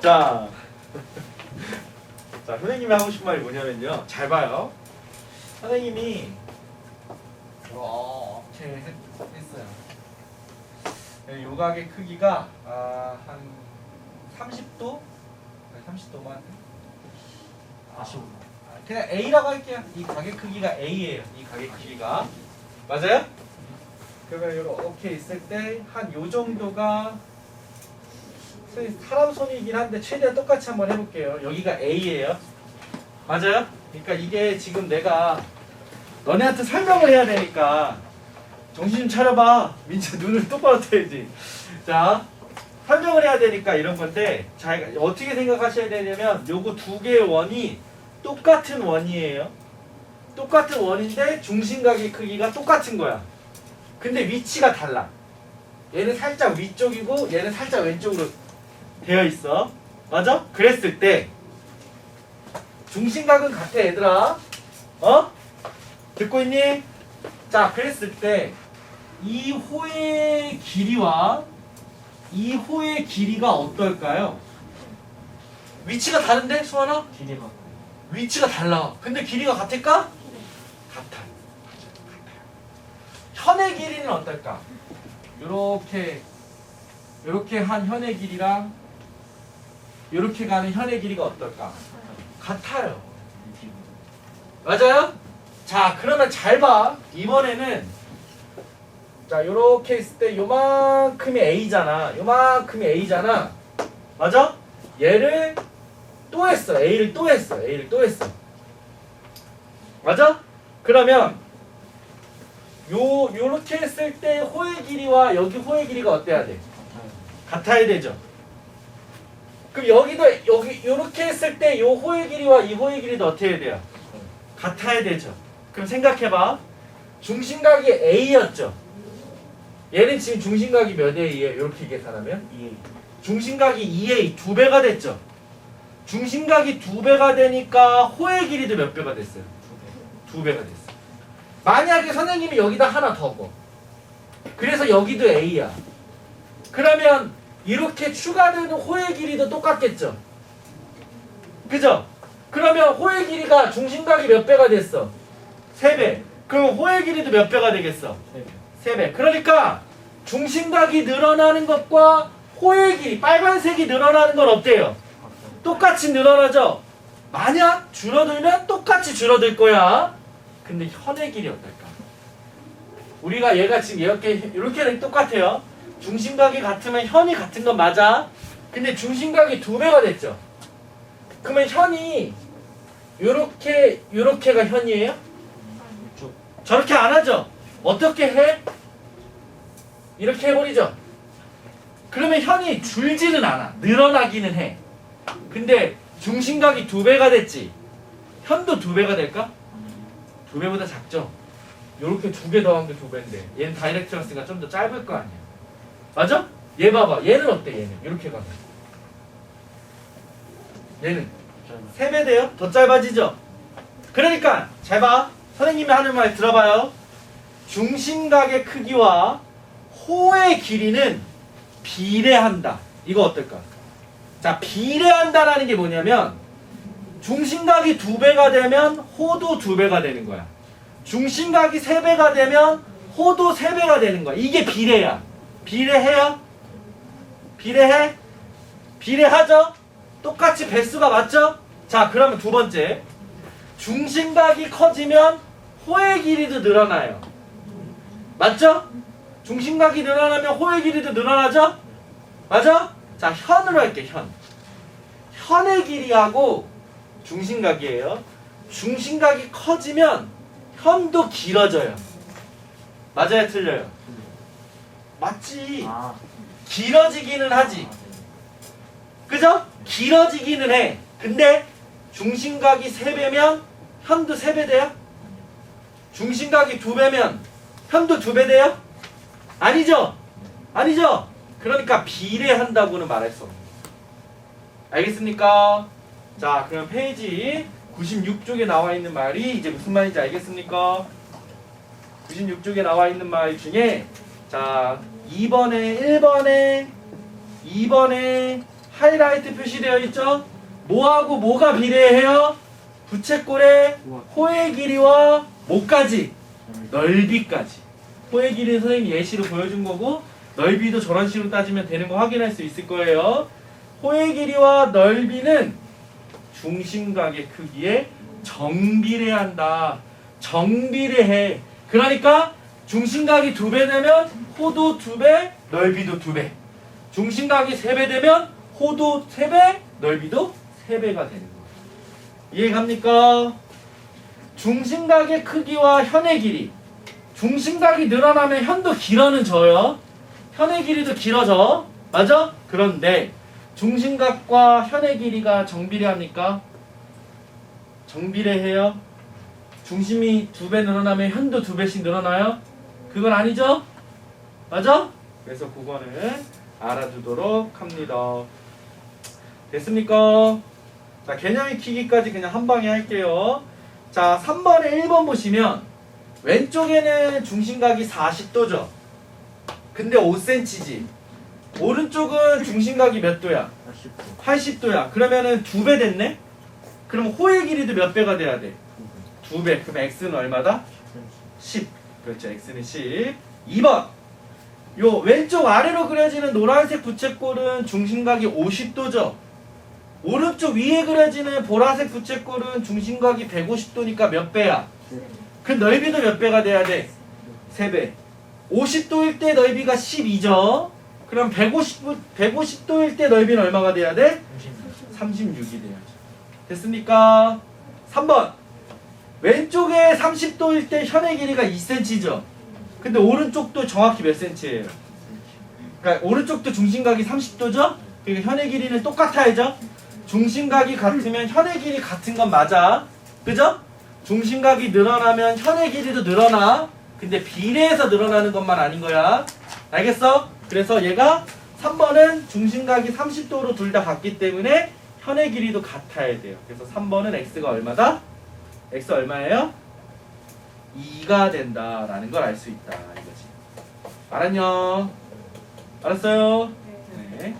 자, 자 선생님이 하고 싶은 말이 뭐냐면요. 잘 봐요. 선생님이 이렇게 했- 했어요. 네, 요각의 크기가 아, 한 30도? 30도만. 아쉬워. 그냥 A라고 할게요. 이 가게 크기가 A예요. 이 가게 크기가 맞아요? 그러면 이렇게 있을 때 한 요 정도가 사람 손이긴 한데 최대한 똑같이 한번 해볼게요. 여기가 A예요. 맞아요? 그러니까 이게 지금 내가 너네한테 설명을 해야 되니까 정신 좀 차려봐. 민재 눈을 똑바로 떠야지. 자, 설명을 해야 되니까 이런 건데 자 어떻게 생각하셔야 되냐면 요거 두 개의 원이 똑같은 원이에요. 똑같은 원인데 중심각의 크기가 똑같은 거야. 근데 위치가 달라. 얘는 살짝 위쪽이고 얘는 살짝 왼쪽으로 되어 있어. 맞아? 그랬을 때 중심각은 같아 얘들아. 어? 듣고 있니? 자, 그랬을 때 이 호의 길이와 이 호의 길이가 어떨까요? 위치가 다른데 수아나? 기대가. 위치가 달라. 근데 길이가 같을까? 같아. 현의 길이는 어떨까? 요렇게 요렇게 한 현의 길이랑 요렇게 가는 현의 길이가 어떨까? 같아요. 맞아요? 자, 그러면 잘 봐. 이번에는 자, 요렇게 있을 때 요만큼이 A잖아. 요만큼이 A잖아. 맞아? 얘를 또 했어. A를 또 했어. A를 또 했어. 맞아? 그러면 요 요렇게 했을 때 호의 길이와 여기 호의 길이가 어때야 돼? 같아야 되죠. 그럼 여기도 여기 요렇게 했을 때요 호의 길이와 이 호의 길이도 어떻게 해야 돼요? 같아야 되죠. 그럼 생각해 봐. 중심각이 A였죠. 얘는 지금 중심각이 몇 A예요? 이렇게 계산하면 예. 중심각이 2A 두 배가 됐죠. 중심각이 두 배가 되니까 호의 길이도 몇 배가 됐어요? 두 배가 됐어. 만약에 선생님이 여기다 하나 더 거. 그래서 여기도 A야. 그러면 이렇게 추가되는 호의 길이도 똑같겠죠? 그죠? 그러면 호의 길이가 중심각이 몇 배가 됐어? 세 배. 그럼 호의 길이도 몇 배가 되겠어? 세 배. 그러니까 중심각이 늘어나는 것과 호의 길이 빨간색이 늘어나는 건 어때요? 똑같이 늘어나죠? 만약 줄어들면 똑같이 줄어들 거야. 근데 현의 길이 어떨까? 우리가 얘가 지금 이렇게 이렇게는 똑같아요. 중심각이 같으면 현이 같은 건 맞아. 근데 중심각이 두 배가 됐죠. 그러면 현이 요렇게 요렇게가 현이에요? 저렇게 안 하죠. 어떻게 해? 이렇게 해버리죠. 그러면 현이 줄지는 않아. 늘어나기는 해. 근데 중심각이 두 배가 됐지. 현도 두 배가 될까? 두 배보다 작죠. 요렇게 두 개 더한 게 두 배인데 얘는 다이렉트였으니까 좀더 짧을 거 아니야. 맞아? 얘 봐봐. 얘는 어때? 얘는 이렇게 가면. 얘는 세배 돼요? 더 짧아지죠? 그러니까 잘 봐. 선생님이 하는 말 들어봐요. 중심각의 크기와 호의 길이는 비례한다. 이거 어떨까? 자, 비례한다라는 게 뭐냐면 중심각이 두 배가 되면 호도 두 배가 되는 거야. 중심각이 세 배가 되면 호도 세 배가 되는 거야. 이게 비례야. 비례해요? 비례해? 비례하죠? 똑같이 배수가 맞죠? 자, 그러면 두 번째. 중심각이 커지면 호의 길이도 늘어나요. 맞죠? 중심각이 늘어나면 호의 길이도 늘어나죠? 맞아? 자, 현으로 할게, 현. 현의 길이하고 중심각이에요. 중심각이 커지면 현도 길어져요. 맞아요, 틀려요? 맞지. 아. 길어지기는 하지. 그죠? 길어지기는 해. 근데 중심각이 3배면 현도 3배 돼요? 중심각이 2배면 현도 2배 돼요? 아니죠? 아니죠? 그러니까 비례한다고는 말할 수 없는 거예요. 알겠습니까? 자, 그럼 페이지 96쪽에 나와 있는 말이 이제 무슨 말인지 알겠습니까? 96쪽에 나와 있는 말 중에 자, 2번에 1번에 2번에 하이라이트 표시되어 있죠? 뭐하고 뭐가 비례해요? 부채꼴의 호의 길이와 뭐까지? 넓이까지. 호의 길이는 선생님 예시로 보여준 거고 넓이도 저런 식으로 따지면 되는 거 확인할 수 있을 거예요. 호의 길이와 넓이는 중심각의 크기에 정비례한다. 정비례해. 그러니까 중심각이 두 배 되면 호도 두 배, 넓이도 두 배. 중심각이 세 배 되면 호도 세 배, 넓이도 세 배가 되는 거예요. 이해 갑니까? 중심각의 크기와 현의 길이. 중심각이 늘어나면 현도 길어는 져요. 현의 길이도 길어져. 맞아? 그런데 중심각과 현의 길이가 정비례합니까? 정비례해요. 중심이 두 배 늘어나면 현도 두 배씩 늘어나요? 그건 아니죠? 맞아? 그래서 그거는 알아두도록 합니다. 됐습니까? 자, 개념 익히기까지 그냥 한 방에 할게요. 자, 3번에 1번 보시면 왼쪽에는 중심각이 40도죠. 근데 5cm지. 오른쪽은 중심각이 몇 도야? 40도 80도야. 그러면은 두 배 됐네? 그럼 호의 길이도 몇 배가 돼야 돼? 2배 두 배. 그럼 x는 얼마다? 10. 그렇죠. x는 10. 2번. 요 왼쪽 아래로 그려지는 노란색 부채꼴은 중심각이 50도죠. 오른쪽 위에 그려지는 보라색 부채꼴은 중심각이 150도니까 몇 배야? 그 넓이도 몇 배가 돼야 돼? 3배. 50도일 때 넓이가 12죠. 그럼 150, 150도일 때 넓이는 얼마가 돼야 돼? 36이 돼야죠. 됐습니까? 3번. 왼쪽에 30도일 때 현의 길이가 2cm죠. 근데 오른쪽도 정확히 몇 cm예요? 그러니까 오른쪽도 중심각이 30도죠? 그러니까 현의 길이는 똑같아야죠? 중심각이 같으면 현의 길이 같은 건 맞아. 그죠? 중심각이 늘어나면 현의 길이도 늘어나. 근데 비례해서 늘어나는 것만 아닌 거야. 알겠어? 그래서 얘가 3번은 중심각이 30도로 둘 다 같기 때문에 현의 길이도 같아야 돼요. 그래서 3번은 x가 얼마다? X 얼마예요? 2가 된다라는 걸 알 수 있다 이거지. 알았냐? 알았어요? 네.